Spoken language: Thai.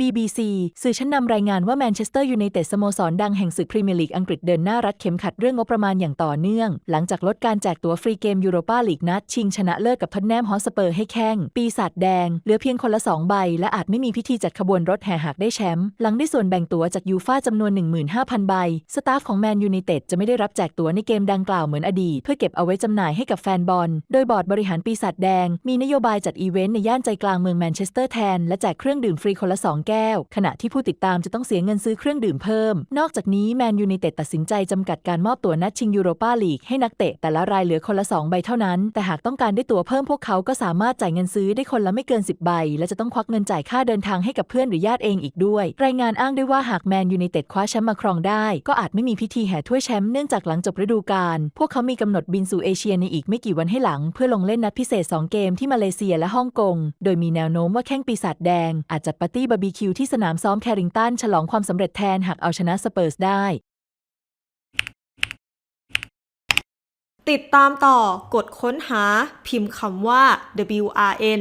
BBC สื่อชั้นนำรายงานว่าแมนเชสเตอร์ยูไนเต็ดสโมสรดังแห่งศึกพรีเมียร์ลีกอังกฤษเดินหน้ารัดเข็มขัดเรื่องงบประมาณอย่างต่อเนื่อง หลังจากลดการแจกตั๋วฟรีเกมยูโรปาลีกนัด ชิงชนะเลิศกับท็อตแนมฮอสเปอร์ให้แข้งปีศาจแดง เหลือเพียงคนละ 2 ใบ และอาจไม่มีพิธีจัดขบวนรถแห่หากได้แชมป์หลังได้ส่วนแบ่งตั๋วจากยูฟ่าจำนวน 15,000 ใบ สตาฟของแมนยูไนเต็ดจะไม่ได้รับแจกตั๋วในเกมดังกล่าวเหมือนอดีตเพื่อเก็บเอาไว้จำหน่ายให้กับแฟนบอลโดยบอร์ดบริหารปีศาจแดง มีนโยบายจัดอีเวนต์ในย่านใจกลางเมืองแมนเชสเตอร์แทนและแจกเครื่องดื่มฟรีคนละ2แก้ว ขณะที่ผู้ติดตามจะต้องเสียเงินซื้อเครื่องดื่มเพิ่ม นอกจากนี้แมนยูไนเต็ดตัดสินใจจำกัดการมอบตั๋วนัดชิงยูโรปาลีกให้นักเตะแต่ละรายเหลือคนละ 2 ใบเท่านั้น แต่หากต้องการได้ตั๋วเพิ่มพวกเขาก็สามารถจ่ายเงินซื้อได้คนละไม่เกิน 10 ใบ และจะต้องควักเงินจ่ายค่าเดินทางให้กับเพื่อนหรือญาติเองอีกด้วย รายงานอ้างด้วยว่าหากแมนยูไนเต็ดคว้าแชมป์มาครองได้ ก็อาจไม่มีพิธีแห่ถ้วยแชมป์เนื่องจากหลังจบฤดูกาลพวกเขามีกำหนดบินสู่เอเชียในอีกไม่กี่วันให้หลัง เพื่อลงเล่นนัดพิเศษ 2 เกมที่มาเลเซียและฮ่องกง โดยมีแนวโน้มว่าแข้งปีศาจแดงอาจจัดปาร์ตี้บาร์บีคิวที่สนามซ้อมแคริงตันฉลองความสำเร็จแทนหากเอาชนะสเปอร์สได้ ติดตามต่อกดค้นหาพิมพ์คำว่า WRN